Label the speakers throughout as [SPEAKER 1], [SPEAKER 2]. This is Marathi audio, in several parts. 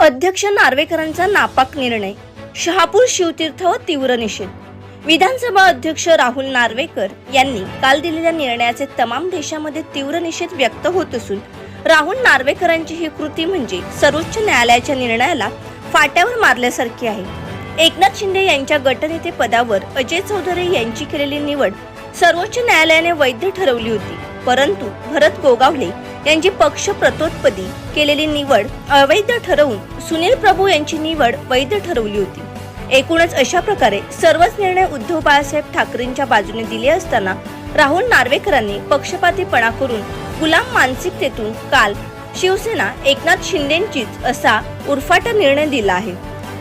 [SPEAKER 1] अध्यक्ष नार्वेकरांचा नापाक निर्णय. शहापूर शिवतीर्थ व तीव्र निषेध. विधानसभा अध्यक्ष राहुल नार्वेकर यांनी काल दिलेल्या निर्णयाचे तमाम देशामध्ये तीव्र निषेध व्यक्त होत असून राहुल नार्वेकरांची ही कृती म्हणजे सर्वोच्च न्यायालयाच्या निर्णयाला फाट्यावर मारल्यासारखी आहे. एकनाथ शिंदे यांच्या गटनेते पदावर अजय चौधरी यांची केलेली निवड सर्वोच्च न्यायालयाने वैध ठरवली होती परंतु भरत गोगावले यांची पक्ष प्रतोत्पदी केलेली निवड अवैध ठरवून सुनील प्रभू यांची निवड वैध ठरवली होती. एकूणच अशा प्रकारे सर्वच निर्णय उद्धव बाळासाहेब ठाकरेंच्या बाजूने दिले असताना राहुल नार्वेकरांनी पक्षपातीपणा करून गुलाम मानसिकतेतून काल शिवसेना एकनाथ शिंदेचीच असा उरफाटा निर्णय दिला आहे.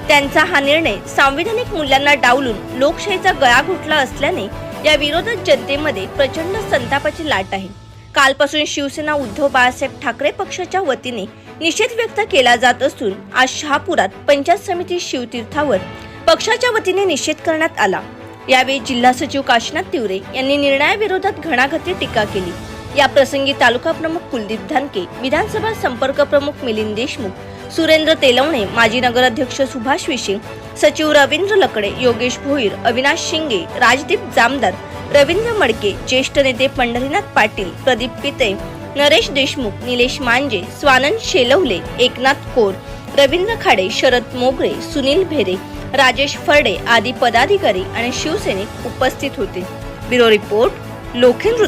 [SPEAKER 1] त्यांचा हा निर्णय सांविधानिक मूल्यांना डावलून लोकशाहीचा गळा घुटला असल्याने या विरोधात जनतेमध्ये प्रचंड संतापाची लाट आहे. कालपासून शिवसेना उद्धव बाळासाहेब ठाकरे पक्षाच्या वतीने निषेध व्यक्त केला जात असून आज शहापुरात पंचायत समिती शिवतीर्थावर पक्षाच्या वतीने निषेध करण्यात आला. यावेळी जिल्हा सचिव काशीनाथ तिवरे यांनी निर्णयाविरोधात घणाघाती टीका केली. या प्रसंगी तालुका प्रमुख कुलदीप धानके विधानसभा संपर्क प्रमुख मिलिंद देशमुख सुरेंद्र तेलवणे माजी नगराध्यक्ष सुभाष विशे सचिव रवींद्र लकडे योगेश भोईर अविनाश शिंगे राजदीप जामदार रवींद्र मडके ज्येष्ठ नेते पंढरीनाथ पाटील प्रदीप पिते नरेश देशमुख निलेश मांजे स्वानंद शेलवले एकनाथ कोर रवींद्र खाडे शरद मोगरे सुनील भेरे राजेश फर्डे आदी पदाधिकारी आणि शिवसैनिक उपस्थित होते. Bureau report लोखेंद्र